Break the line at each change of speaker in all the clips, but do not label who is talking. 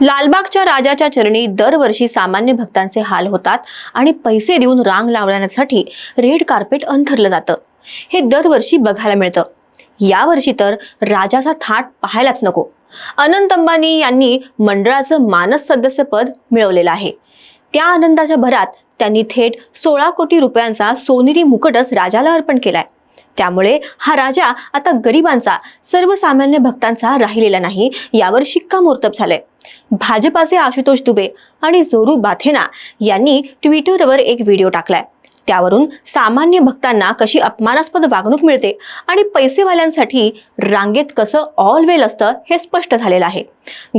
लालबागच्या राजाच्या चरणी दरवर्षी सामान्य भक्तांचे हाल होतात आणि पैसे देऊन रांग लावण्यासाठी रेड कार्पेट अंथरलं जातं. हे दरवर्षी बघायला मिळतं. यावर्षी तर राजाचा थाट पाहायलाच नको. अनंत अंबानी यांनी मंडळाचं मानस सदस्यपद मिळवलेलं आहे. त्या आनंदाच्या भरात त्यांनी थेट सोळा कोटी रुपयांचा सोनेरी मुकुटच राजाला अर्पण केलाय. त्यामुळे हा राजा आता गरिबांचा सर्वसामान्य भक्तांचा राहिलेला नाही यावर शिक्कामोर्तब झालंय. भाजपाचे आशुतोष दुबे आणि जोरू बाथेना यांनी ट्विटरवर एक व्हिडिओ टाकलाय. त्यावरून सामान्य भक्तांना कशी अपमानास्पद वागणूक मिळते आणि पैसेवाल्यांसाठी रांगेत कसं ऑल वेल असतं हे स्पष्ट झालेलं आहे.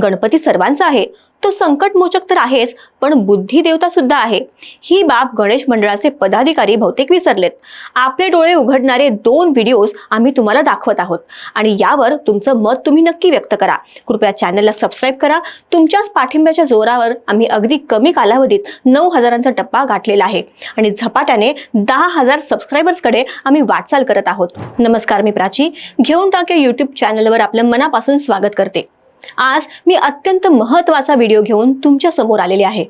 गणपती सर्वांचा आहे तो संकटमोचक तर आहेच पण बुद्धी देवता सुद्धा आहे. ही बाब गणेश मंडळाचे पदाधिकारी बहुतेक विसरलेत. आपले डोळे उघडणारे दोन व्हिडिओज आम्ही तुम्हाला दाखवत आहोत. आणि यावर तुमचं मत तुम्ही नक्की व्यक्त करा. कृपया चॅनलला सबस्क्राईब करा. तुमच्याच पाठिंब्याच्या जोरावर आम्ही अगदी कमी कालावधीत नऊ हजारांचा टप्पा गाठलेला आहे. आणि झपाट्याने दहा हजार सबस्क्रायबर्सकडे आम्ही वाटचाल करत आहोत. नमस्कार मी प्राची. घेऊन टाक्या युट्यूब चॅनलवर आपलं मनापासून स्वागत करते. आज मी अत्यंत महत्त्वाचा व्हिडिओ घेऊन तुमच्यासमोर आलेले आहे.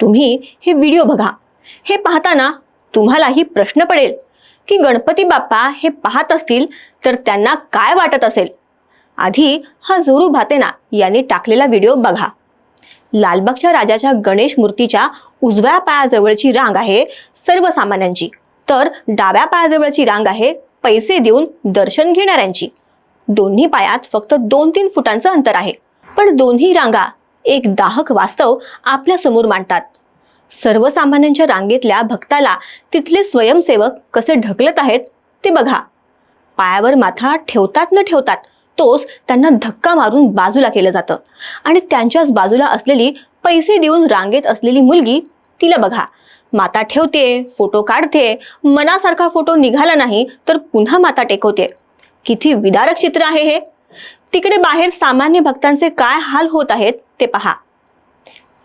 तुम्ही हे व्हिडिओ बघा. हे पाहताना तुम्हालाही प्रश्न पडेल की गणपती बाप्पा हे पाहत असतील तर त्यांना काय वाटत असेल? आधी हा जोरू भातेना यांनी टाकलेला व्हिडिओ बघा. लालबागच्या राजाच्या गणेश मूर्तीच्या उजव्या पायाजवळची रांग आहे सर्वसामान्यांची. तर डाव्या पायाजवळची रांग आहे पैसे देऊन दर्शन घेणाऱ्यांची. दोन्ही पायात फक्त दोन तीन फुटांचं अंतर आहे. पण दोन्ही रांगा एक दाहक वास्तव आपल्यासमोर मांडतात. सर्वसामान्यांच्या रांगेतल्या भक्ताला तिथले स्वयंसेवक कसे ढकलत आहेत ते बघा. पायावर माथा ठेवतात न ठेवतात तोच त्यांना धक्का मारून बाजूला केलं जातं. आणि त्यांच्याच बाजूला असलेली पैसे देऊन रांगेत असलेली मुलगी तिला बघा. माता ठेवते फोटो काढते मनासारखा फोटो निघाला नाही तर पुन्हा माता टेकवते. किती विदारक चित्र आहे हे? तिकडे बाहेर सामान्य भक्तांचे काय हाल होत आहेत ते पहा.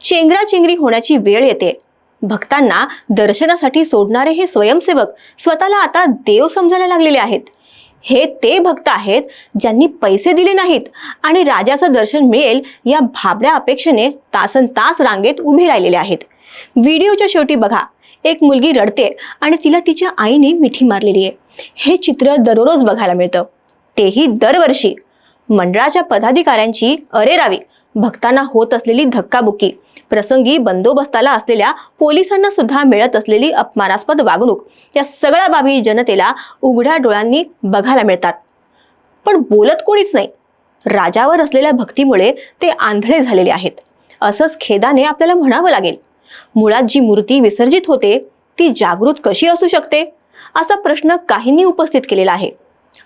चेंगराचेंगरी होण्याची वेळ येते. भक्तांना दर्शनासाठी सोडणारे हे स्वयंसेवक स्वतःला आता देव समजायला लागलेले आहेत. हे ते भक्त आहेत ज्यांनी पैसे दिले नाहीत आणि राजाचं दर्शन मिळेल या भाबऱ्या अपेक्षेने तासन तास रांगेत उभे राहिलेले आहेत. व्हिडिओच्या शेवटी बघा. एक मुलगी रडते आणि तिला तिच्या आईने मिठी मारलेली आहे. हे चित्र दररोज बघायला मिळतं. तेही दरवर्षी. मंडळाच्या पदाधिकाऱ्यांची अरेरावी. भक्तांना होत असलेली धक्काबुक्की. प्रसंगी बंदोबस्ताला असलेल्या पोलिसांना सुद्धा मिळत असलेली अपमानास्पद वागणूक. या सगळ्या बाबी जनतेला उघड्या डोळ्यांनी बघायला मिळतात. पण बोलत कोणीच नाही. राजावर असलेल्या भक्तीमुळे ते आंधळे झालेले आहेत. असंच खेदाने आपल्याला म्हणावं लागेल. मुळात जी मूर्ती विसर्जित होते ती जागृत कशी असू शकते? असा प्रश्न काहींनी उपस्थित केलेला आहे.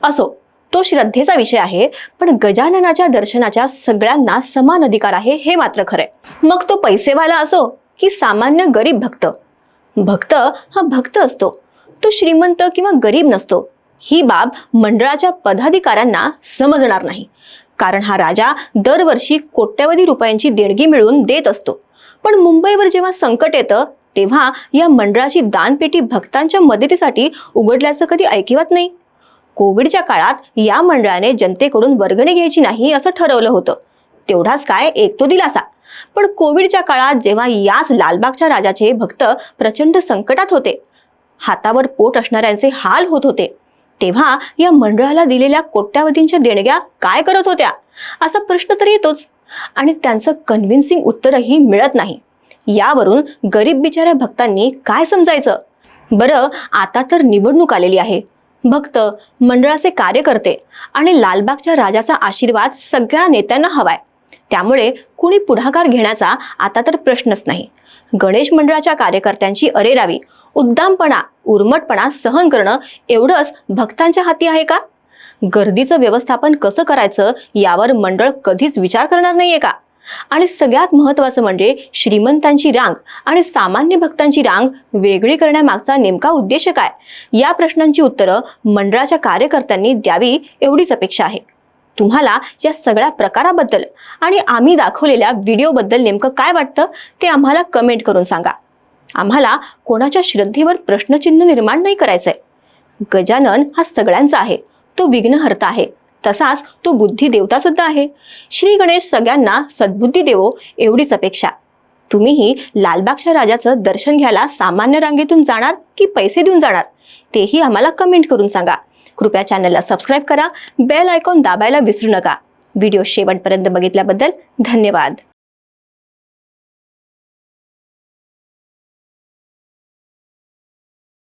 असो तो श्रद्धेचा विषय आहे पण गजाननाच्या दर्शनाच्या सगळ्यांना समान अधिकार आहे हे मात्र खरंय. मग तो पैसेवाला असो की सामान्य गरीब भक्त. भक्त हा भक्त असतो. तो श्रीमंत किंवा गरीब नसतो. ही बाब मंडळाच्या पदाधिकाऱ्यांना समजणार नाही. कारण हा राजा दरवर्षी कोट्यवधी रुपयांची देणगी मिळवून देत असतो. पण मुंबईवर जेव्हा संकट येतं तेव्हा या मंडळाची दानपेटी भक्तांच्या मदतीसाठी उघडल्याचं कधी ऐकिवत नाही. कोविडच्या काळात या मंडळाने जनतेकडून वर्गणी घ्यायची नाही असं ठरवलं होतं. तेवढाच काय एक तो दिलासा. पण कोविडच्या काळात जेव्हा याच लालबागच्या राजाचे भक्त प्रचंड संकटात होते हातावर पोट असणाऱ्यांचे हाल होत होते तेव्हा या मंडळाला दिलेल्या कोट्यावधींच्या देणग्या काय करत होत्या? असा प्रश्न तर येतोच. आणि त्यांचं कन्व्हिन्सिंग उत्तरही मिळत नाही. यावरून गरीब बिचाऱ्या भक्तांनी काय समजायचं? बरं आता तर निवडणूक आलेली आहे. भक्त मंडळाचे कार्यकर्ते आणि लालबागच्या राजाचा आशीर्वाद सगळ्या नेत्यांना हवाय. त्यामुळे कुणी पुढाकार घेण्याचा आता तर प्रश्नच नाही. गणेश मंडळाच्या कार्यकर्त्यांची अरेरावी उद्दामपणा उर्मटपणा सहन करणं एवढंच भक्तांच्या हाती आहे का? गर्दीचं व्यवस्थापन कसं करायचं यावर मंडळ कधीच विचार करणार नाहीये का? आणि सगळ्यात महत्वाचं म्हणजे श्रीमंतांची रांग आणि सामान्य भक्तांची रांग वेगळी करण्यामागचा नेमका उद्देश काय? या प्रश्नांची उत्तरं मंडळाच्या कार्यकर्त्यांनी द्यावी एवढीच अपेक्षा आहे. तुम्हाला या सगळ्या प्रकाराबद्दल आणि आम्ही दाखवलेल्या व्हिडिओबद्दल नेमकं काय वाटतं ते आम्हाला कमेंट करून सांगा. आम्हाला कोणाच्या श्रद्धेवर प्रश्नचिन्ह निर्माण नाही करायचंय. गजानन हा सगळ्यांचा आहे. तो विघ्नहर्ता आहे. तसाच तो बुद्धी देवता सुद्धा आहे. श्री गणेश सगळ्यांना सद्बुद्धी देवो एवढीच अपेक्षा. तुम्हीही लालबागच्या राजाचं दर्शन घ्यायला सामान्य रांगेतून जाणार की पैसे देऊन जाणार? तेही आम्हाला कमेंट करून सांगा. कृपया चॅनलला सबस्क्राईब करा. बेल आयकॉन दाबायला विसरू नका. व्हिडिओ शेवटपर्यंत बघितल्याबद्दल धन्यवाद.